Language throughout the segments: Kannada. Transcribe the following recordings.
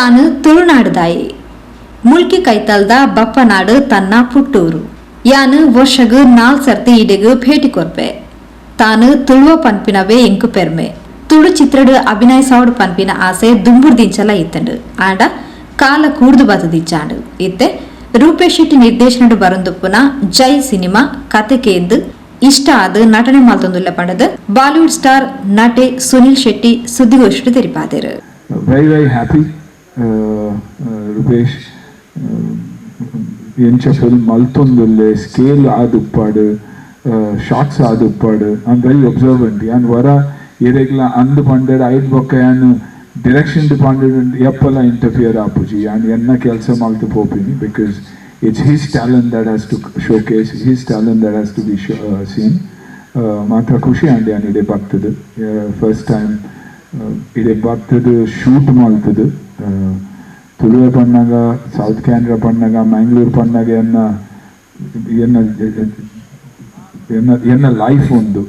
ತಾನು ತುಳುನಾಡದಾಯಿ. ಮುಲ್ಕಿ ಕೈತಲ್ದ ಬಪ್ಪನಾಡು ತನ್ನ ಪುಟ್ಟೂರು. ಯಾನು ವರ್ಷಗು ನಾಲ್ ಸರ್ತಿ ಇಡೆಗು ಭೇಟಿ ಕೊರ್ಪೆ. ತಾನು ತುಳುವ ಪನ್ಪಿನವೇ ಎಂಕು ಪೆರ್ಮೆ. ತುಳು ಚಿತ್ರಡು ಅಭಿನಯ ಸಾವಡು ಪನ್ಪಿನ ಆಸೆ ದುಂಬುರ್ದಿಂಚಲ ಇತ್ತಂಡು. ಆಂಡ ಕಾಲ ಕೂಡ್ದು ಬತದಿಚ್ಚಾಂಡು ಇತ್ತೆ ರೂಪೇಶ್ ಶೆಟ್ಟಿ ನಿರ್ದೇಶನಡು ಬರೊಂದುಪ್ಪುನ ಜೈ ಸಿನಿಮಾ ಕತೆ ಕೇಂದು ಇಷ್ಟ ಆದ ನಟನೆ ಮಾಲ್ತೊಂದುಲ್ಲ ಪಂಡದ ಬಾಲಿವುಡ್ ಸ್ಟಾರ್ ನಟೆ ಸುನಿಲ್ ಶೆಟ್ಟಿ ಸುದ್ದಿಗೋಷ್ಠಿ ತೆರಿಪಾದರು. Very very happy. Uh, ಎಂಚ ಫಿಲ್ಮ್ ಮಲ್ತೊಂದುಲ್ಲೆ ಸ್ಕೇಲ್ ಆದ ಉಪ್ಪಾಡು ಶಾರ್ಟ್ಸ್ ಆದ ಉಪ್ಪಾಡು ಆನ್ ವೆರಿ ಒಬ್ಸರ್ವೆಂಟ್ ಯಾನ್ ವರ ಎರೆಗ್ಲ ಅಂದು ಪಂಡೆಡ್ ಐದ್ ಬೊಕ್ಕ ಯಾನ್ ಡಿರೆಕ್ಷನ್ ಡಿಪಾಂಡೆಡ್ ಎಪ್ಪಲ ಇಂಟರ್ಫಿಯರ್ ಆಪುಜಿ. ಯಾನ್ ಎನ್ನ ಕೆಲಸ ಮಲ್ತು ಪೋಪಿನಿ because it's his talent that has to showcase his talent that has to be seen ಮಾತ್ರ ಖುಷಿ ಆಂಡಿ ಯಾನ್ ಇಡೆ ಬರ್ತದೆ ಫಸ್ಟ್ ಟೈಮ್ ಇಡೆ ಬರ್ತದೆ ಶೂಟ್ ಮಾಡ್ತದೆ. ತುಳುವೆ ಪಣ್ಣಗ ಸೌತ್ ಕ್ಯಾನ್ರಾ ಪಣ್ಣಗ ಮ್ಯಾಂಗ್ಳೂರ್ ಪಣ್ಣಗ ಎನ್ನ ಎನ್ನ ಎನ್ನ ಎನ್ನ ಲೈಫ್ ಒಂದು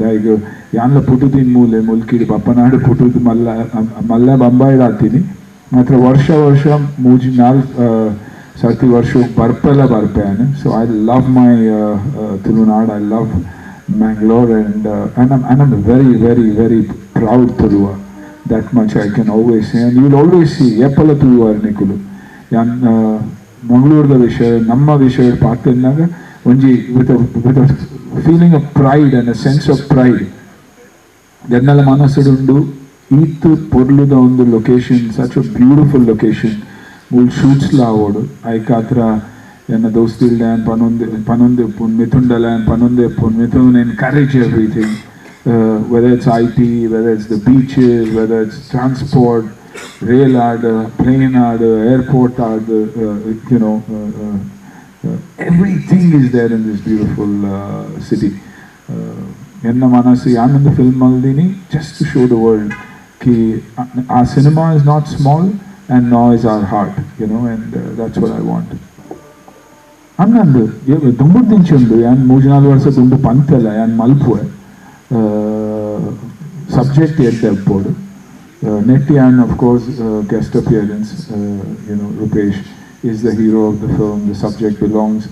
ದಾಯಿಗ, ಯಾನ್ಲ ಪುಟುದಿನ ಮೂಲೆ, ಮುಲ್ಕಿಡಿ, ಬಪ್ಪನಾಡು ಪುಟುದು ಮಲ್ಲ ಮಲ್ಲ ಬಂಬಾಯಿಡ್ ಆತೀನಿ ಮಾತ್ರ ವರ್ಷ ವರ್ಷ ಮೂಜಿ ನಾಲ್ ಸರ್ತಿ ವರ್ಷ ಬರ್ಪೆಲ್ಲ ಬರ್ಪೇನೆ so I love my Tulunad I love and I and I'm very very very very proud Tulua. That much I can always say, and you'll always see ಎಪ್ಪಲ ತುಳುವ ನಿಕುಲು ಯಾನ್ ಮಂಗಳೂರದ ವಿಷಯ ನಮ್ಮ ವಿಷಯ ಪಾತ್ರನಾಗ ಒಂಜಿ with with feeling of pride and a sense of pride ಎನ್ನೆಲ್ಲ ಮನಸ್ಸುಡುಂಡು ಈತ್ ಪೊರ್ಲುದ ಒಂದು location such a beautiful location ಮೂಲ್ ಶೂಟ್ಸ್ ಆವೋಡು ಐಕಾತ್ರ ಎನ್ನ ದೋಸ್ತಿಲ್ and ಪನೊಂದೆ ಪನೊಂದೆ ಪುನ್ ಮಿಥುಂಡಲ ಪನೊಂದೆ ಪುನ್ Mithun encourage everything. uh, whether it's IT whether it's the beaches whether it's transport rail add plane add airport add uh, you know uh, uh, uh, everything is there in this beautiful uh, city uh, ಎನ್ನ ಮನಸ್ಸು ಯಾನೊಂದು film ಅಲ್ದಿನಿ just to show the world ಕಿ ಆ cinema is not small and ನಾ is our heart you know and that's what I want ಹಂಗಂದು ದುಂಬುಡ್ ದಿಂಚುಂಡು ಯಾನ್ ಮೂಜಿ ನಾಲ್ಕು ವರ್ಷ ದುಂಡು ಪಂತಲ್ಲ ಯಾನ್ ಮಲ್ಪುವೆ ಸಬ್ಜೆಕ್ಟ್ ಎಡ್ಡೆ ಅಪ್ಪೋಡು ನೆಟ್ ಯಾನ್ of course guest appearance you know Rupesh is the hero of the film the subject belongs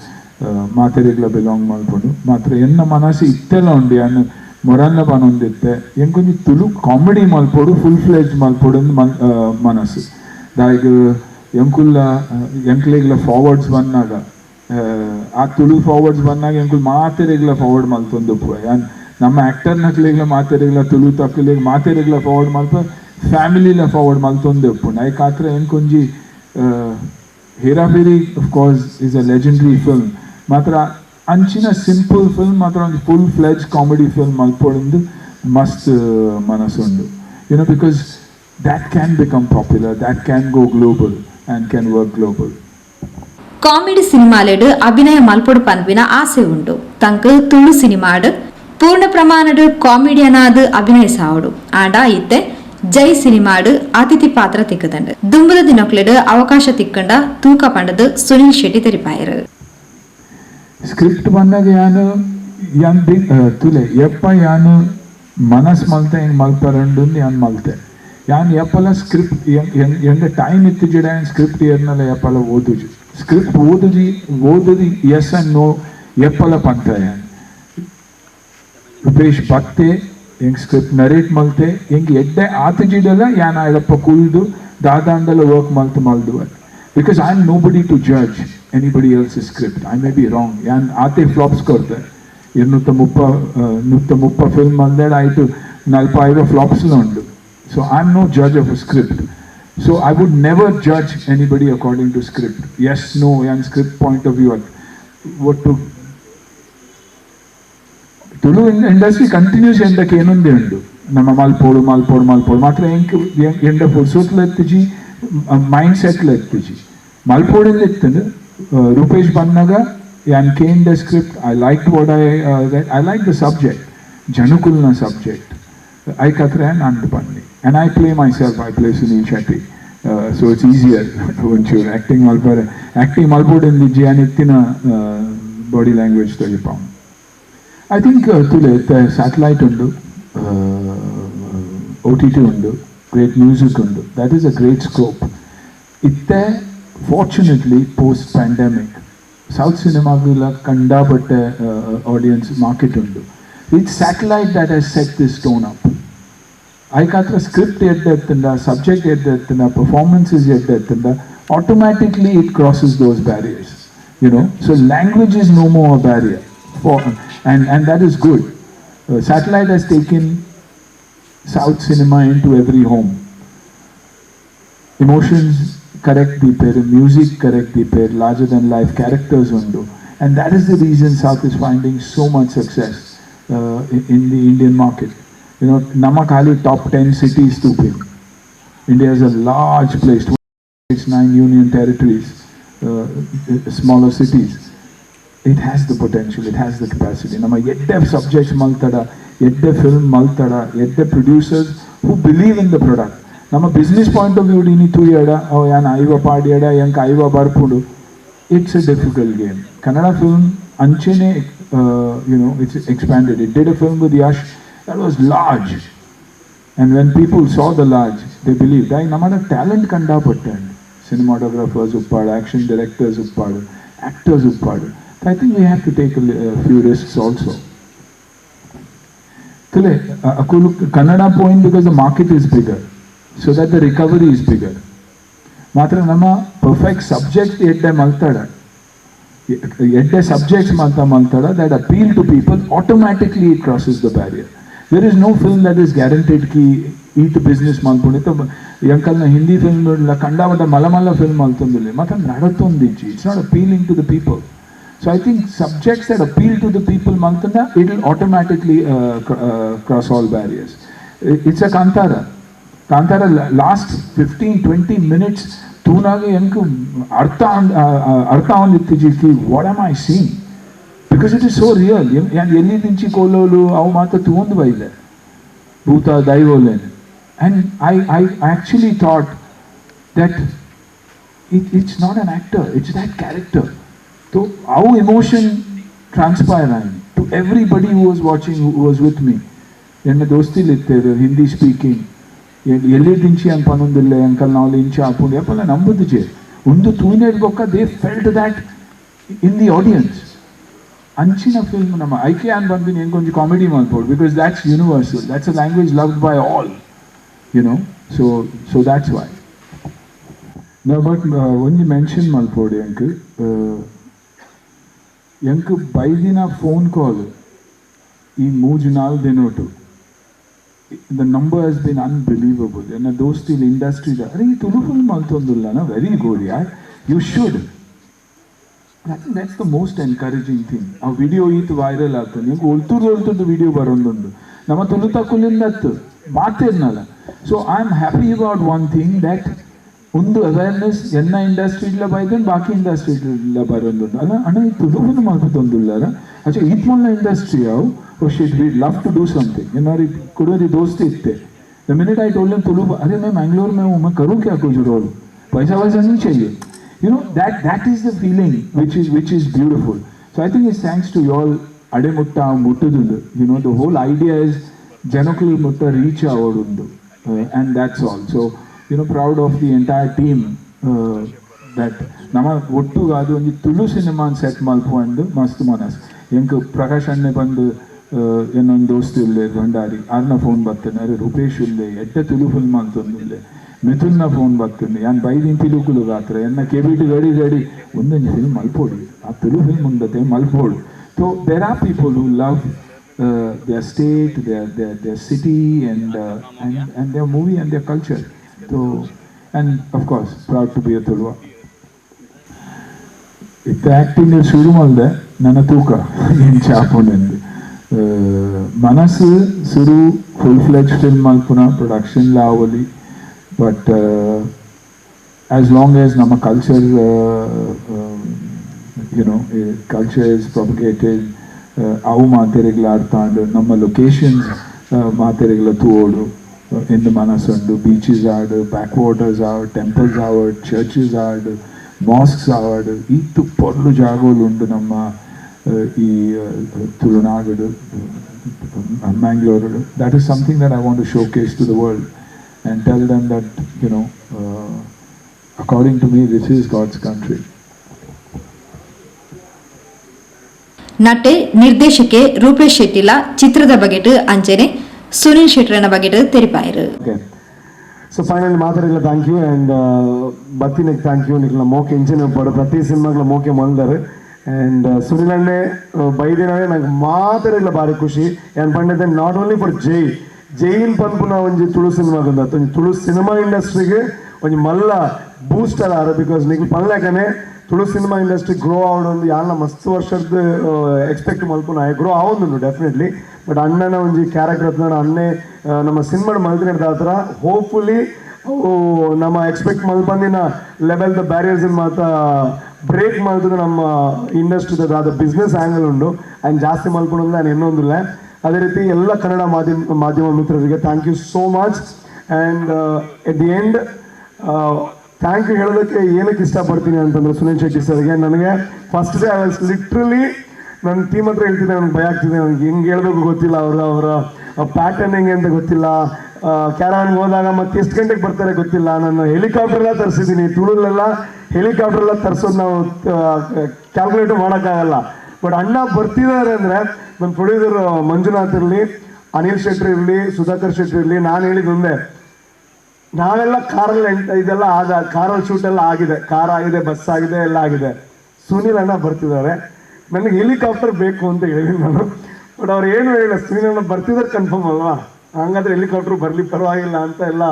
ಮಾತೆರೆಗ್ಲ belong ಮಾಡ್ಕೊಂಡು ಮಾತ್ರ ಎನ್ನ ಮನಸ್ಸು ಇತ್ತೆಲ್ಲ ಉಂಡು, ಯಾನ್ ಮೊರನ್ನ ಪನೊಂದಿತ್ತೆ ಎಂಕೊಂಜಿ ತುಳು ಕಾಮಿಡಿ ಮಲ್ಪೋಡು ಫುಲ್ ಫ್ಲೆಜ್ ಮಲ್ಪೋಡು ಮನ್ ಮನಸ್ಸು. ದಾಯಿಗ ಎಂಕುಲ್ಲ ಎಂಕ್ಲೆಗ್ಲ ಫಾರ್ವರ್ಡ್ಸ್ ಬಂದಾಗ, ಆ ತುಳು ಫಾರ್ವರ್ಡ್ಸ್ ಬಂದಾಗ ಎಂಕುಲ್ ಮಾತೆರೆಗ್ಲ ಫಾರ್ವರ್ಡ್ ಮಲ್ತೊಂದು ಯಾನ್ ನಮ್ಮ ಆಕ್ಟರ್ ನಕ್ಲೆಗ್ಲ ಮಾತೆರೆಗ್ಲ ತುಳು ತಕ್ಕಲೆಗ್ ಮಾತೆರೆಗ್ಲ ಫಾರ್ವರ್ಡ್ ಫ್ಯಾಮಿಲಿ ಲ ಫಾರ್ವರ್ಡ್ ಮಲ್ತೊಂದು ಉಪ್ಪುಂಡು ಐಕಾತ್ರ ಕಾತ್ರ ಕೊಂಜಿ Hera Pheri of course is a legendary film ಮಾತ್ರ ಅಂಚಿನ ಸಿಂಪಲ್ ಫಿಲ್ಮ್ ಮಾತ್ರ ಒಂದು ಫುಲ್ ಫ್ಲೆಜ್ ಕಾಮಿಡಿ ಫಿಲ್ಮ್ ಮಲ್ಪೊಂದು ಮಸ್ತ್ ಮನಸ್ಸುಂಡು you know because that can become popular that can go global and can work global comedy ಸಿನಿಮಾಲೆಡ್ ಅಭಿನಯ ಮಲ್ಪೊಡು ಪನ್ಪಿನ ಆಸೆ ಉಂಟು. ತಂಕ ತುಳು ಸಿನಿಮಾಡ್ ಪೂರ್ಣ ಪ್ರಮಾಣಡ್ ಕಾಮಿಡಿಯನಾದ್ ಅಭಿನಯ ಸಾವಡು. ಆಡ ಇತ್ತೆ ಜೈ ಸಿನಿಮಾಡ್ ಅತಿಥಿ ಪಾತ್ರ ತಿಕ್ಕದಂಡ ದುಂಬದ ದಿನಕ್ಲೆಡ್ ಅವಕಾಶ ತಿಕ್ಕಂಡ ತೂಕ ಪಂಡದು ಸುನಿಲ್ ಶೆಟ್ಟಿ ತೆರಿಪಾಯರು. ಸ್ಕ್ರಿಪ್ಟ್ ಬಂದಾಗ ಯಾನು ಯಾನ್ ತುಲೆ, ಎಪ್ಪ ಯಾನು ಮನಸ್ ಮಲ್ತೆ, ಹೆಂಗ್ ಮಲ್ಪರಂಡು ಯಾನ್ ಮಲ್ತೆ. ಯಾನ್ ಎಪ್ಪಲ ಸ್ಕ್ರಿಪ್ಟ್ ಎಂದ ಟೈಮ್ ಇತ್ತು ಜಿಡ ಸ್ಕ್ರಿಪ್ಟ್ ಏರ್ನಲ್ಲ ಎಪ್ಪಲ ಓದುಜಿ. ಸ್ಕ್ರಿಪ್ಟ್ ಓದುಜಿ ಓದುದಿ ಎಸ್ ಅಂಡ್ ನೋ ಎಪ್ಪಲ ಪಂತ ಯಾನ್. ರೂಪೇಶ್ ಬತ್ತೆ ಹೆಂಗ್ ಸ್ಕ್ರಿಪ್ಟ್ ನರೇಟ್ ಮಲ್ತೆ ಹೆಂಗ್ ಎಡ್ಡೆ ಆತಜಿಡಲ್ಲ ಯಾನ ಎಳಪ್ಪ ಕುಲ್ದು ದಾದಾಂಡಲ ವರ್ಕ್ ಮಲ್ತು ಮಲ್ದು because I am nobody to judge anybody else script I may be wrong ಯಾನ್ ಆತೆ ಫ್ಲಾಪ್ಸ್ ಕೊಡ್ತೆ. ಇರ್ನುತ್ತ ಮುಪ್ಪ ನೂತ ಮುಪ್ಪ ಫಿಲ್ಮ್ ಅಂದೇಳಿ ಆಯಿತು ನಲ್ಪ ಐದು ಫ್ಲಾಪ್ಸ್ಲು ಉಂಡು so I am no judge of script so I would never judge anybody according to script yes no ಯಾನ್ ಸ್ಕ್ರಿಪ್ಟ್ ಪಾಯಿಂಟ್ ಆಫ್ ವ್ಯೂ ಅದು ಒಟ್ಟು ತುಳು ಇಂಡಸ್ಟ್ರಿ ಕಂಟಿನ್ಯೂಸ್ ಎಂಡಕ್ಕೆ ಏನೊಂದೇ ಉಂಡು ನಮ್ಮ ಮಲ್ಪೋಡು ಮಲ್ಪೋಡು ಮಲ್ಪೋಡು ಮಾತ್ರ ಎಂಕ್, ಎಂಡ ಫುರ್ಸೋತ್ಲ ಎತ್ತಿಜಿ ಮೈಂಡ್ ಸೆಟ್ಲ ಎತ್ತಿಜಿ. ಮಲ್ಪೋಡಿಂದ ಎತ್ತಂದು. ರೂಪೇಶ್ ಬಂದಾಗ, ಯಾನ್ Kane the script I like what I I like the subject ಜನುಕುಲ್ನ subject I ಕತ್ರೆ ನಾನು ಬನ್ನಿ. And I play myself I play Sunil Shetty so it's easier ಒಂಚೂರು ಆ್ಯಕ್ಟಿಂಗ್ ಮಲ್ಪರೆ ಆ್ಯಕ್ಟಿಂಗ್ ಮಲ್ಪೋಡಿಂದ ಇಜ್ಜಿ ಆನ್ ಇತ್ತಿನ ಬಾಡಿ ಲ್ಯಾಂಗ್ವೇಜ್ ತೆಗಿಪಾವು. ಐ ಥಿಂಕ್ ತುಲೆ ಸ್ಯಾಟಲೈಟ್ ಉಂಡು ಓ ಟಿ ಟಿ ಉಂಡು ಗ್ರೇಟ್ ಮ್ಯೂಸಿಕ್ ಉಂಡು that is a great scope ಇತ್ತೆ ಫಾರ್ಚುನೇಟ್ಲಿ ಪೋಸ್ಟ್ ಪ್ಯಾಂಡಮಿಕ್ ಸೌತ್ ಸಿನಿಮಾಗೆಲ್ಲ ಕಂಡಾಪಟ್ಟೆ ಆಡಿಯನ್ಸ್ ಮಾರ್ಕೆಟ್ ಉಂಟು it's satellite that has set this tone up ಐಕಾತ್ರ script ಎದ್ದೆತ್ತಿಂದ ಸಬ್ಜೆಕ್ಟ್ ಎದ್ದೆತ್ತಿಂದ performances ಎದ್ದೆತ್ತಿಂದ automatically it crosses those barriers you know so language is no more a barrier for and, and that is good. Uh, satellite has taken South cinema into every home. Emotions correct the pair, music correct the pair, larger than life characters undo. And that is the reason South is finding so much success uh, in, in the Indian market. You know, Namakali top 10 cities to pick. India is a large place, 29 union territories, uh, uh smaller cities. It has the potential, it has the capacity. ನಮ್ಮ ಎಡ್ಡೆ ಸಬ್ಜೆಕ್ಟ್ಸ್ ಮಲ್ತಡ ಎಡ್ಡೆ ಫಿಲ್ಮ್ ಮಲ್ತಡ ಎಡ್ಡೆ producers who believe in the product ನಮ್ಮ ಬಿಸ್ನೆಸ್ ಪಾಯಿಂಟ್ ಆಫ್ ವ್ಯೂ ನೀ ತೂಯಡ ಅವ ಯಾನ್ ಐವ ಪಾಡ್ಯಡ ಎಂಕ ಐವ ಬರ್ಪುಡು it's a difficult game Kannada film ಅಂಚೆನೆ you know it's expanded it did a film with Yash that was large And when people saw the large, they believed. I ನಮ್ಮದ ಟ್ಯಾಲೆಂಟ್ ಕಂಡಾಪಟ್ಟೆ ಸಿನಿಮಾಟೋಗ್ರಾಫರ್ಸ್ ಉಪ್ಪಾಡು ಆಕ್ಷನ್ ಡೈರೆಕ್ಟರ್ಸ್ ಉಪ್ಪಾಡು actors ಉಪ್ಪಾಡು I think we have to take few risks also Tule, uh, Akulu, Kannada point because the market is bigger, so that the recovery is bigger. ಮಾತ್ರ ನಮ್ಮ ಪರ್ಫೆಕ್ಟ್ ಸಬ್ಜೆಕ್ಟ್ ಎಡ್ಡೆ ಮಲ್ತಾಡ ಎಡ್ಡೆ ಸಬ್ಜೆಕ್ಟ್ಸ್ ಮಾತ್ರ ಮಲ್ತಾಡ that appeal to people automatically it crosses the barrier there is no film that is guaranteed Ki it business ಮಲ್ಕೊಂಡಿತ್ತು ಎಂಕಲ್ನ ಹಿಂದಿ ಫಿಲ್ಮ್ ನೋಡಲ್ಲ ಕಂಡಾವಟ ಮಲಮಲ್ಲ ಫಿಲ್ಮ್ ಮಲ್ತೊಂದಿಲ್ಲ ಮತ್ತೆ ನಡತೊಂದಿಜ್ಜಿ it's not appealing to the people So I think subjects that appeal to the people Mankanda, it'll automatically uh, cr uh, cross all barriers. It's a Kantara. Kantara last 15, 20 minutes, Tunagi Yanku Artha uh, uh, Nittijiki, what am I seeing? Because it is so real. And Dinchi Aumata And I, I actually thought that it, it's not an actor, it's that character. So how emotion transpired to everybody who was watching, who was with me. ಎನ್ನ ದೋಸ್ತಿಲಿತ್ತೇವೆ ಹಿಂದಿ ಸ್ಪೀಕಿಂಗ್ ಎಲ್ಲಿ ದಿಂಚಿ ಅಂತ ಪನ್ನೊಂದಿಲ್ಲ ಅಂಕಲ್ ನಾವು ಇಂಚ ಹಾಕೊಂಡು ಯಾಪಲ್ಲ ನಂಬುದು ಜೆ ಒಂದು ತೂನೇಡ್ ಬೊಕ್ಕ they felt that in the audience ಅಂಚಿನ ಫಿಲ್ಮ್ ನಮ್ಮ ಐಕೆ ಅನ್ ಬಂದಿನಿ ಹೆಂಗೆ ಒಂದು ಕಾಮಿಡಿ ಮಾಡ್ಬೋದು because that's universal that's a language loved by all you know so so that's why No, but uh, only mention Malpodi, uncle. ಬೈದಿನ ಫೋನ್ call, ಈ ಮೂಜ್ ನಾಲ್ ದಿನೋಟು the number has been unbelievable ಎನ್ನ ದೋಸ್ತಿಲ್ ಇಂಡಸ್ಟ್ರಿ ಅರೆ ಈ ತುಳು ಫಿಲ್ಮ್ ಮಲ್ತೊಂದಿಲ್ಲ ನಾ ವೆರಿ ಗುಡ್ ಯಾರ್ you should that's the most encouraging thing ಆ ವಿಡಿಯೋ ಈತ್ ವೈರಲ್ ಆಗ್ತದೆ ನಿಮ್ಗೆ ಒಲ್ತುರ್ದು ಒಳ್ತದ್ದು ವಿಡಿಯೋ ಬರೋದೊಂದು ನಮ್ಮ ತುಳು ತಕ್ಕುಲಿಂದ ಹತ್ತು ಮಾತೇನಲ್ಲ so I am happy about one thing that ಒಂದು ಅವೇರ್ನೆಸ್ ಎನ್ನ ಇಂಡಸ್ಟ್ರಿಡ್ಲ ಬೈದನ್ ಬಾಕಿ ಇಂಡಸ್ಟ್ರಿಡ್ಲ ಬರೋದೊಂದು ಅಲ್ಲ ಅಣ್ಣ ಈ ತುಳು ಫಿಲ್ಮ್ ಮಾಡ್ಕೊತೊಂದಿಲ್ಲ ಅಚ್ಚಾ ಈತ್ ಮೊನ್ನ ಇಂಡಸ್ಟ್ರಿ ಅವು oh shit we love to do something ಏನಾರಿ ಕೊಡೋರಿ ದೋಸ್ತಿ ಇತ್ತೆ the minute I told him Tulu अरे मैं मैंगलोर में हूँ मैं करूँ क्या कुछ रोल पैसा वैसा नहीं चाहिए you know that that is the feeling which is which is beautiful so i think it's thanks to you all ademutta muttudundu you know the whole idea is janakulu mutta reach avodundu uh, and that's all so you know proud of the entire team uh, that ಒಟ್ಟು ಅದು ಒಂದು ತುಳು ಸಿನಿಮಾನ್ ಸೆಟ್ ಮಲ್ಪುಂಡು ಮಸ್ತ್ ಮನಸ್ ಎಂಕ್ ಪ್ರಕಾಶ್ ಅಣ್ಣೆ ಬಂದು ಏನೊಂದು ದೋಸ್ತಿ ಉಲ್ಲೆ ಭಂಡಾರಿ ಆರ್ನ ಫೋನ್ ಬರ್ತೇನೆ ರೂಪೇಶ್ ಉಲ್ಲೆ ಎಟ್ಟೆ ತುಳು ಫಿಲ್ಮ್ ಅಂತಂದಿಲ್ಲೆ ಮಿಥುನ್ನ ಫೋನ್ ಬರ್ತೇನೆ ಯಾನ್ ಬೈದಿನ ತಿಳುಕುಲು ಗಾತ್ರ ಎನ್ನ ಕೆಬಿಟಿ ಗಡಿ ಗಡಿ ಒಂದೊಂದು ಫಿಲ್ಮ್ ಮಲ್ಪೋಡಿ ಆ ತುಳು ಫಿಲ್ಮ್ ಉಂಡತೆ ಮಲ್ಪೋಡು so there are people who love their state, their, their, their city, and, uh, and, and their movie and their. So, and of course, proud to be a Tulwa. ಇತ್ತು ಆ್ಯಕ್ಟಿಂಗ್ ಶುರು ಮಾಡಿದೆ ನನ್ನ ತೂಕ ಏನು ಚಾಪುಂಡು ಮನಸ್ಸು ಸುರು ಫುಲ್ ಫ್ಲೆಜ್ ಫಿಲ್ಮ್ ಮಲ್ಪುನ ಪ್ರೊಡಕ್ಷನ್ ಲಾವಲಿ ಬಟ್ ಆಸ್ ಲಾಂಗ್ ಆಸ್ ನಮ್ಮ culture you know culture is propagated ಅವು ಮಾತೆರೆಗಳ ಆಡ್ತಾಂಡು ನಮ್ಮ ಲೊಕೇಶನ್ಸ್ ಮಾತೆರೆಗಳ ತೂವೋಡು ಎಂದು ಮನಸ್ಸುಂಡು ಬೀಚಸ್ ಆಡು ಬ್ಯಾಕ್ ವಾಟರ್ಸ್ ಆಡ್ ಟೆಂಪಲ್ಸ್ ಆವಡ್ ಚರ್ಚಸ್ ಆಡು ಮಾಸ್ಕ್ಸ್ ಆವಡ್ ಇತ್ತು ಪೊರ್ಲು ಜಾಗೋಲು ನಮ್ಮ ಈ Tulunadu Mangalore that is something that I want to show to the world and tell them that you know according to me this is God's country. ನಟೆ ನಿರ್ದೇಶಕೆ ರೂಪೇಶ್ ಶೆಟ್ಟಿಲ ಚಿತ್ರದ ಬಗೆಟ್ ಅಂಚನೆ ಶೆಟ್ಟರನ ಬಗೆಟ್ ತೆರಿಪಾಯರು ಓಕೆ ಸೊ ಫೈನಲ್ ಮಾತಾಡಿಲ್ಲ ಥ್ಯಾಂಕ್ ಯು ಆ್ಯಂಡ್ ಬತ್ತಿನಿಗೆ ಥ್ಯಾಂಕ್ ಯು ನಿಕ್ಲ ಮೋಕೆ ಇಂಚಿನ ಪಡು ಪ್ರತಿ ಸಿನಿಮಾಗ್ಲ ಮೋಕೆ ಮಲ್ದಾರು. ಆ್ಯಂಡ್ ಸುನಿಲ್ ಅಣ್ಣೆ ಬೈದಿನವೇ ನಂಗೆ ಮಾತಾಡಿಲ್ಲ ಭಾರಿ ಖುಷಿ. ಏನು ಪಂಡಿದೆ ನಾಟ್ ಓನ್ಲಿ ಫಾರ್ ಜೈ ಜೈಲ್ ಪನ್ಪುನ ಒಂಜಿ ತುಳು ಸಿನಿಮಾ ಬಂದತ್ತು ಒಂಜಿ ತುಳು ಸಿನಿಮಾ ಇಂಡಸ್ಟ್ರಿಗೆ ಒಂಜಿ ಮಲ್ಲ ಬೂಸ್ಟ್ ಅದಾರ ಬಿಕಾಸ್ ನಿಕ್ಲು ಪನ್ಲೇಕನೆ ತುಳು ಸಿನಿಮಾ ಇಂಡಸ್ಟ್ರಿ ಗ್ರೋ ಆವೊಂದು ಯಾರನ್ನ ಮಸ್ತ್ ವರ್ಷದ ಎಕ್ಸ್ಪೆಕ್ಟ್ ಮಲ್ಪುನ ಗ್ರೋ ಆವೊಂದು ಡೆಫಿನೆಟ್ಲಿ ಬಟ್ ಅಣ್ಣನ ಒಂಜಿ ಕ್ಯಾರೆಕ್ಟರ್ ಹತ್ರ ಅಣ್ಣೆ ನಮ್ಮ ಸಿನಿಮಾಡ್ ಮಲ್ತಿನ ಹತ್ರ ಹೋಪ್ಫುಲಿ ನಮ್ಮ ಎಕ್ಸ್ಪೆಕ್ಟ್ ಮಲ್ಪಂದಿನ ಲೆವೆಲ್ ದ ಬ್ಯಾರಿಯರ್ಸ್ ಮಾತ್ರ ಬ್ರೇಕ್ ಮಾಡ್ತದೆ ನಮ್ಮ ಇಂಡಸ್ಟ್ರಿ ಅದು ಬಿಸ್ನೆಸ್ ಆ್ಯಂಗಲ್ ಉಂಡು. ಆ್ಯಂಡ್ ಜಾಸ್ತಿ ಮಲ್ಪುಣ ನಾನು ಇನ್ನೊಂದಿಲ್ಲ. ಅದೇ ರೀತಿ ಎಲ್ಲ ಕನ್ನಡ ಮಾಧ್ಯಮ ಮಾಧ್ಯಮ ಮಿತ್ರರಿಗೆ thank you so much and at the end thank you ಹೇಳೋದಕ್ಕೆ ಏನಕ್ಕೆ ಇಷ್ಟಪಡ್ತೀನಿ ಅಂತಂದ್ರೆ ಸುನೀಲ್ ಶೆಟ್ಟಿ ಸರ್ಗೆ, ನನಗೆ first day I was literally ನನ್ನ ಟೀಮ್ ಹತ್ರ ಹೇಳ್ತಿದ್ದೆ ನನಗೆ ಭಯ ಆಗ್ತಿದೆ ನನಗೆ ಹೆಂಗೆ ಹೇಳ್ಬೇಕು ಗೊತ್ತಿಲ್ಲ, ಅವರ ಅವರ ಪ್ಯಾಟರ್ನ್ ಹೆಂಗೆ ಅಂತ ಗೊತ್ತಿಲ್ಲ. ಕ್ಯಾರಾನ್ಗೆ ಹೋದಾಗ ಮತ್ತೆ ಎಷ್ಟು ಗಂಟೆಗೆ ಬರ್ತಾರೆ ಗೊತ್ತಿಲ್ಲ. ನಾನು ಹೆಲಿಕಾಪ್ಟರ್ ಎಲ್ಲ ತರಿಸಿದ್ದೀನಿ. ತುಳುಲೆಲ್ಲ ಹೆಲಿಕಾಪ್ಟರ್ ಎಲ್ಲ ತರಿಸೋದು ನಾವು ಕ್ಯಾಲ್ಕುಲೇಟ್ ಮಾಡೋಕ್ಕಾಗಲ್ಲ. ಬಟ್ ಅಣ್ಣ ಬರ್ತಿದ್ದಾರೆ ಅಂದರೆ ನನ್ನ ಪ್ರೊಡ್ಯೂಸರ್ ಮಂಜುನಾಥ್ ಇರಲಿ, ಅನಿಲ್ ಶೆಟ್ಟಿ ಇರಲಿ, ಸುಧಾಕರ್ ಶೆಟ್ಟಿ ಇರಲಿ, ನಾನು ಹೇಳಿದ್ದೊಂದೇ ನಾವೆಲ್ಲ ಕಾರಲ್ಲಿ ಇದೆಲ್ಲ ಆದ, ಕಾರಲ್ಲಿ ಶೂಟ್ ಎಲ್ಲ ಆಗಿದೆ. ಕಾರ್ ಆಗಿದೆ ಬಸ್ ಆಗಿದೆ, ಎಲ್ಲ ಆಗಿದೆ. ಸುನೀಲ್ ಅಣ್ಣ ಬರ್ತಿದ್ದಾರೆ. ನನಗೆ ಹೆಲಿಕಾಪ್ಟರ್ ಬೇಕು ಅಂತ ಹೇಳಿದ್ದೀನಿ ನಾನು. ಬಟ್ ಅವ್ರು ಏನು ಹೇಳಿಲ್ಲ ಸ್ಕ್ರೀನನ್ನು ಬರ್ತಿದ್ರೆ ಕನ್ಫರ್ಮ್ ಅಲ್ವಾ? ಹಂಗಾದ್ರೆ ಹೆಲಿಕಾಪ್ಟರ್ ಬರಲಿ, ಪರವಾಗಿಲ್ಲ ಅಂತ ಎಲ್ಲ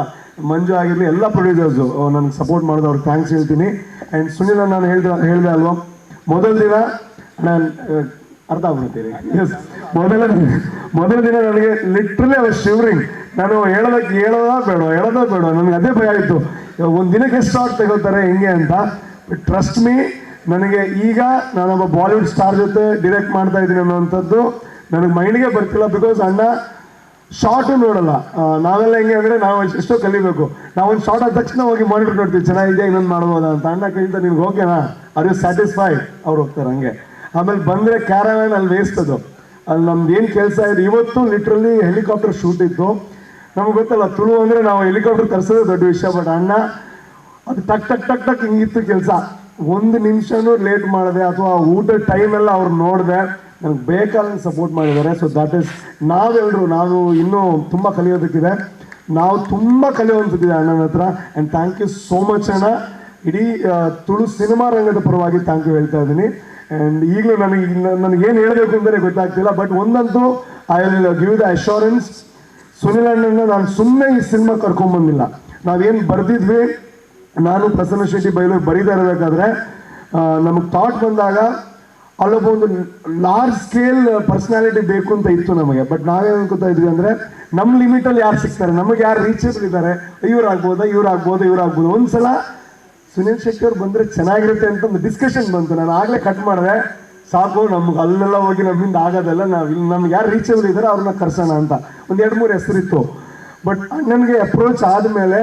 ಮಂಜು ಆಗಿರಲಿ, ಎಲ್ಲ ಪ್ರೊಡ್ಯೂಸರ್ಸು ನನಗೆ ಸಪೋರ್ಟ್ ಮಾಡೋದು ಅವ್ರಿಗೆ ಥ್ಯಾಂಕ್ಸ್ ಹೇಳ್ತೀನಿ. ಆ್ಯಂಡ್ ಸುನಿಲ್ ನಾನು ಹೇಳಿದೆ ಹೇಳಿದೆ ಅಲ್ವಾ? ಮೊದಲ ದಿನ ನಾನು ಅರ್ಥ ಆಗ್ಬಿಡ್ತೀನಿ ಎಸ್ ಮೊದಲ ಮೊದಲ ದಿನ ನನಗೆ ಲಿಟ್ರಲಿ ಅವ ಶಿವರಿಂಗ್ ನಾನು ಹೇಳೋದಕ್ಕೆ ಹೇಳೋದಾ ಬೇಡ ಹೇಳೋದಾ ಬೇಡ. ನನಗೆ ಅದೇ ಭಯ ಆಯಿತು ಒಂದು ದಿನಕ್ಕೆ ಎಷ್ಟು ಆಗಿ ತಗೋತಾರೆ, ಹೆಂಗೆ ಅಂತ. ಟ್ರಸ್ಟ್ ಮೀ ನನಗೆ ಈಗ ನಾನೊಬ್ಬ ಬಾಲಿವುಡ್ ಸ್ಟಾರ್ ಜೊತೆ ಡಿರೆಕ್ಟ್ ಮಾಡ್ತಾ ಇದ್ದೀನಿ ಅನ್ನೋವಂಥದ್ದು ನನಗೆ ಮೈಂಡ್ಗೆ ಬರ್ತಿಲ್ಲ ಬಿಕಾಸ್ ಅಣ್ಣ ಶಾರ್ಟು ನೋಡಲ್ಲ. ನಾವೆಲ್ಲ ಹೆಂಗೆ ಅಂದರೆ ನಾವು ಎಷ್ಟೋ ಕಲಿಬೇಕು. ನಾವು ಒಂದು ಶಾರ್ಟ್ ಆದ ತಕ್ಷಣ ಹೋಗಿ ಮಾನಿಟರ್ ನೋಡ್ತೀವಿ. ಚೆನ್ನಾಗಿದೆ, ಇನ್ನೊಂದು ಮಾಡ್ಬೋದಾ ಅಂತ. ಅಣ್ಣ ಕಲಿತಾ ನಿನ್ಗೆ ಓಕೆನಾ ಆರ್ ಯು ಸ್ಯಾಟಿಸ್ಫೈಡ್ ಅವ್ರು ಹೋಗ್ತಾರೆ ಹಂಗೆ. ಆಮೇಲೆ ಬಂದರೆ ಕ್ಯಾರವ್ಯಾನ್ ಅಲ್ಲಿ ವೇಸ್ಟ್ ಅಲ್ಲಿ ನಮ್ದು ಏನು ಕೆಲಸ ಇದೆ, ಇವತ್ತು ಲಿಟ್ರಲಿ ಹೆಲಿಕಾಪ್ಟರ್ ಶೂಟ್ ಇತ್ತು. ನಮ್ಗೆ ಗೊತ್ತಲ್ಲ, ತುಳು ಅಂದರೆ ನಾವು ಹೆಲಿಕಾಪ್ಟರ್ ತರಿಸೋದೇ ದೊಡ್ಡ ವಿಷಯ ಬಟ್ ಅಣ್ಣ ಅದು ಟಕ್ ಟಕ್ ಟಕ್ ಟಕ್ ಹಿಂಗಿತ್ತು ಕೆಲಸ. ಒಂದು ನಿಮಿಷನೂ ಲೇಟ್ ಮಾಡಿದೆ ಅಥವಾ ಊಟದ ಟೈಮ್ ಎಲ್ಲ ಅವ್ರು ನೋಡಿದೆ, ನನಗೆ ಬೇಕಾದ ಸಪೋರ್ಟ್ ಮಾಡಿದ್ದಾರೆ. ಸೊ ದಟ್ ಇಸ್ ನಾವೆಲ್ಲರೂ ನಾವು ಇನ್ನೂ ತುಂಬ ಕಲಿಯೋದಕ್ಕಿದೆ. ನಾವು ತುಂಬ ಕಲಿಯುವಂಥದ್ದಿದೆ ಅಣ್ಣನ ಹತ್ರ. And thank you so much ಅಣ್ಣ. ಇಡೀ ತುಳು ಸಿನಿಮಾ ರಂಗದ ಪರವಾಗಿ ಥ್ಯಾಂಕ್ ಯು ಹೇಳ್ತಾ ಇದ್ದೀನಿ. ಆ್ಯಂಡ್ ಈಗಲೂ ನನಗೆ ನನಗೇನು ಹೇಳಬೇಕು ಅಂತಲೇ ಗೊತ್ತಾಗ್ತಿಲ್ಲ ಬಟ್ ಒಂದಂತೂ I will give the assurance Sunil ಅಣ್ಣನ ನಾನು ಸುಮ್ಮನೆ ಈ ಸಿನಿಮಾ ಕರ್ಕೊಂಬಂದಿಲ್ಲ. ನಾವೇನು ಬರೆದಿದ್ವಿ ನಾನು ಪ್ರಸನ್ನ ಶೆಟ್ಟಿ ಬೈಲೂರು ಬರೀತಾ ಇರಬೇಕಾದ್ರೆ ನಮಗೆ ಥಾಟ್ ಬಂದಾಗ ಅಲ್ಲೊಬ್ಬ ಒಂದು ಲಾರ್ಜ್ ಸ್ಕೇಲ್ ಪರ್ಸನಾಲಿಟಿ ಬೇಕು ಅಂತ ಇತ್ತು ನಮಗೆ. ಬಟ್ ನಾವೇನು ಅನ್ಕೋತಾ ಇದ್ವಿ ಅಂದರೆ ನಮ್ಮ ಲಿಮಿಟಲ್ಲಿ ಯಾರು ಸಿಗ್ತಾರೆ? ನಮಗೆ ಯಾರು ರೀಚೇಬಲ್ ಇದ್ದಾರೆ? ಇವ್ರು ಆಗ್ಬೋದಾ? ಇವ್ರು ಆಗ್ಬೋದಾ? ಇವ್ರು ಆಗ್ಬೋದು? ಒಂದ್ಸಲ ಸುನೀಲ್ ಶೆಟ್ಟಿ ಅವ್ರು ಬಂದರೆ ಚೆನ್ನಾಗಿರುತ್ತೆ ಅಂತ ಒಂದು ಡಿಸ್ಕಷನ್ ಬಂತು. ನಾನು ಆಗಲೇ ಕಟ್ ಮಾಡಿದೆ, ಸಾಕು, ನಮ್ಗೆ ಅಲ್ಲೆಲ್ಲ ಹೋಗಿ ನಮ್ಮಿಂದ ಆಗೋದಲ್ಲ ನಾವು ಇಲ್ಲಿ ನಮ್ಗೆ ಯಾರು ರೀಚೇಬಲ್ ಇದ್ದಾರೆ ಅವ್ರನ್ನ ಕರ್ಸೋಣ ಅಂತ. ಒಂದು ಎರಡು ಮೂರು ಹೆಸರಿತ್ತು. ಬಟ್ ನನಗೆ ಅಪ್ರೋಚ್ ಆದಮೇಲೆ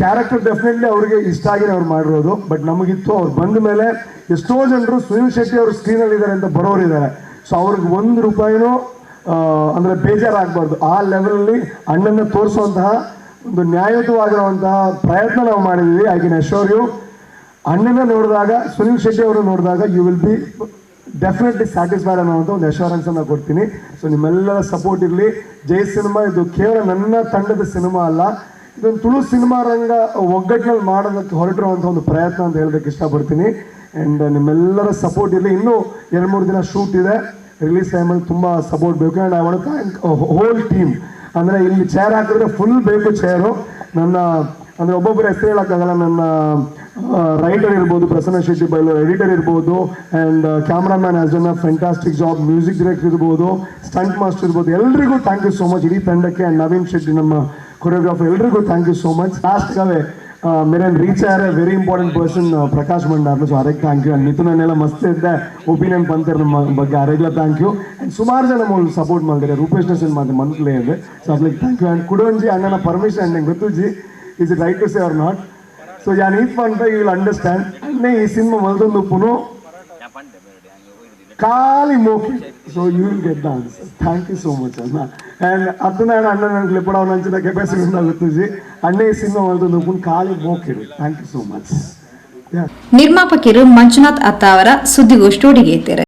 ಕ್ಯಾರೆಕ್ಟರ್ ಡೆಫಿನೆಟ್ಲಿ ಅವ್ರಿಗೆ ಇಷ್ಟ ಆಗಿ ಅವ್ರು ಮಾಡಿರೋದು ಬಟ್ ನಮಗಿತ್ತು ಅವ್ರು ಬಂದ ಮೇಲೆ ಎಷ್ಟೋ ಜನರು ಸುನೀಲ್ ಶೆಟ್ಟಿ ಅವರು ಸ್ಕ್ರೀನಲ್ಲಿ ಇದ್ದಾರೆ ಅಂತ ಬರೋರಿದ್ದಾರೆ ಸೊ ಅವ್ರಿಗೆ ಒಂದು ರೂಪಾಯಿನೂ ಅಂದರೆ ಬೇಜಾರಾಗಬಾರ್ದು. ಆ ಲೆವೆಲಲ್ಲಿ ಅಣ್ಣನ ತೋರಿಸುವಂತಹ ಒಂದು ನ್ಯಾಯಯುತವಾಗಿರುವಂತಹ ಪ್ರಯತ್ನ ನಾವು ಮಾಡಿದ್ವಿ ಐ ಕ್ಯಾನ್ ಅಶ್ಯೂರ್ ಯು ಅಣ್ಣನ ನೋಡಿದಾಗ, ಸುನೀಲ್ ಶೆಟ್ಟಿ ಅವರು ನೋಡಿದಾಗ you will be definitely satisfied ಅನ್ನೋಂಥ ಒಂದು ಅಶೋರೆನ್ಸ್ ಅನ್ನ ಕೊಡ್ತೀನಿ. ಸೊ ನಿಮ್ಮೆಲ್ಲರ ಸಪೋರ್ಟ್ ಇರಲಿ. ಜೈ ಸಿನಿಮಾ, ಇದು ಕೇವಲ ನನ್ನ ತಂಡದ ಸಿನಿಮಾ ಅಲ್ಲ. ಇದೊಂದು ತುಳು ಸಿನಿಮಾ ರಂಗ ಒಗ್ಗಟ್ಟಿನಲ್ಲಿ ಮಾಡೋದಕ್ಕೆ ಹೊರಟಿರುವಂಥ ಒಂದು ಪ್ರಯತ್ನ ಅಂತ ಹೇಳೋದಕ್ಕೆ ಇಷ್ಟಪಡ್ತೀನಿ. ಆ್ಯಂಡ್ ನಿಮ್ಮೆಲ್ಲರ ಸಪೋರ್ಟ್ ಇರಲಿ. ಇನ್ನೂ ಎರಡು ಮೂರು ದಿನ ಶೂಟ್ ಇದೆ. ರಿಲೀಸ್ ಟೈಮಲ್ಲಿ ತುಂಬ ಸಪೋರ್ಟ್ ಬೇಕು. And I want thank whole team ಅಂದರೆ ಇಲ್ಲಿ ಚೇರ್ ಹಾಕಿದ್ರೆ ಫುಲ್ ಬೇಕು ಚೇರು ನನ್ನ, ಅಂದರೆ ಒಬ್ಬೊಬ್ಬರು ಹೆಸರು ಹೇಳೋಕ್ಕಾಗಲ್ಲ. ನನ್ನ ರೈಟರ್ ಇರ್ಬೋದು, ಪ್ರಸನ್ನ ಶೆಟ್ಟಿ ಬೈಲು ಎಡಿಟರ್ ಇರ್ಬೋದು. And cameraman has done a fantastic job music director ಇರ್ಬೋದು ಸ್ಟಂಟ್ ಮಾಸ್ಟರ್ ಇರ್ಬೋದು. ಎಲ್ರಿಗೂ ಥ್ಯಾಂಕ್ ಯು ಸೋ ಮಚ್ ಇಡೀ ತಂಡಕ್ಕೆ ಆ್ಯಂಡ್ ನವೀನ್ ಶೆಟ್ಟಿ ನಮ್ಮ ಕೊರಿಯೋಗ್ರಾಫರ್ ಎಲ್ರಿಗೂ ಥ್ಯಾಂಕ್ ಯು ಸೋ ಮಚ್ ಲಾಸ್ಟ್ಗಾವೆ मेरे reach are a very important person Prakash ಭಂಡಾರ್ಲು so ಅದಕ್ಕೆ ಥ್ಯಾಂಕ್ ಯು ಆ್ಯಂಡ್ ಮಿಥುನನ್ನೆಲ್ಲ ಮಸ್ತ್ ಇದ್ದೆ. ಒಪಿನಿಯನ್ ಬಂತಾರೆ ನಮ್ಮ ಬಗ್ಗೆ ಅರೆಗ್ಲ ಥ್ಯಾಂಕ್ ಯು ಆ್ಯಂಡ್ ಸುಮಾರು ಜನ ಮೂಲ ಸಪೋರ್ಟ್ ಮಾಡಿದ್ದಾರೆ. ರೂಪೇಶ್ ನಸನ್ ಮಾತು ಮನಸ್ಸಲ್ಲೇ ಇದೆ. ಸೊ ಅದಕ್ಕೆ ಥ್ಯಾಂಕ್ ಯು ಆ್ಯಂಡ್ ಕುಡೋನ್ಜಿ ಅಣ್ಣನ ಪರ್ಮಿಷನ್ ನಂಗೆ ಗೊತ್ತು G is it right to say or not so ಯಾನ್ ಈತ್ ಅಂತ ಯು ವಿಲ್ ಅಂಡರ್ಸ್ಟ್ಯಾಂಡ್ ಈ ಸಿನಿಮಾ ಮೊದಲೊಂದು ಪುನಃ ಖಾಲಿ ಮೋಕಿ. So you will get answer thank you so much ಅಣ್ಣ. ಅಂಡ್ ಅರ್ಥ ಅಣ್ಣ ನನಗೆ ಲಿಪಡ ನಂಚಿನ ಕೆಪಾಸಿಟಿ ಉಂಟಾಗುತ್ತದೆ ಅಣ್ಣೇ ಸಿನಿಮಾ ಮಾಡ್ತು ಖಾಲಿ ಥ್ಯಾಂಕ್ ಯು ಸೋ ಮಚ್ ನಿರ್ಮಾಪಕರು ಮಂಜುನಾಥ್ ಅತ್ತ ಅವರ ಸುದ್ದಿಗೋಷ್ಠಿ ಒಡಿಗೇತಾರೆ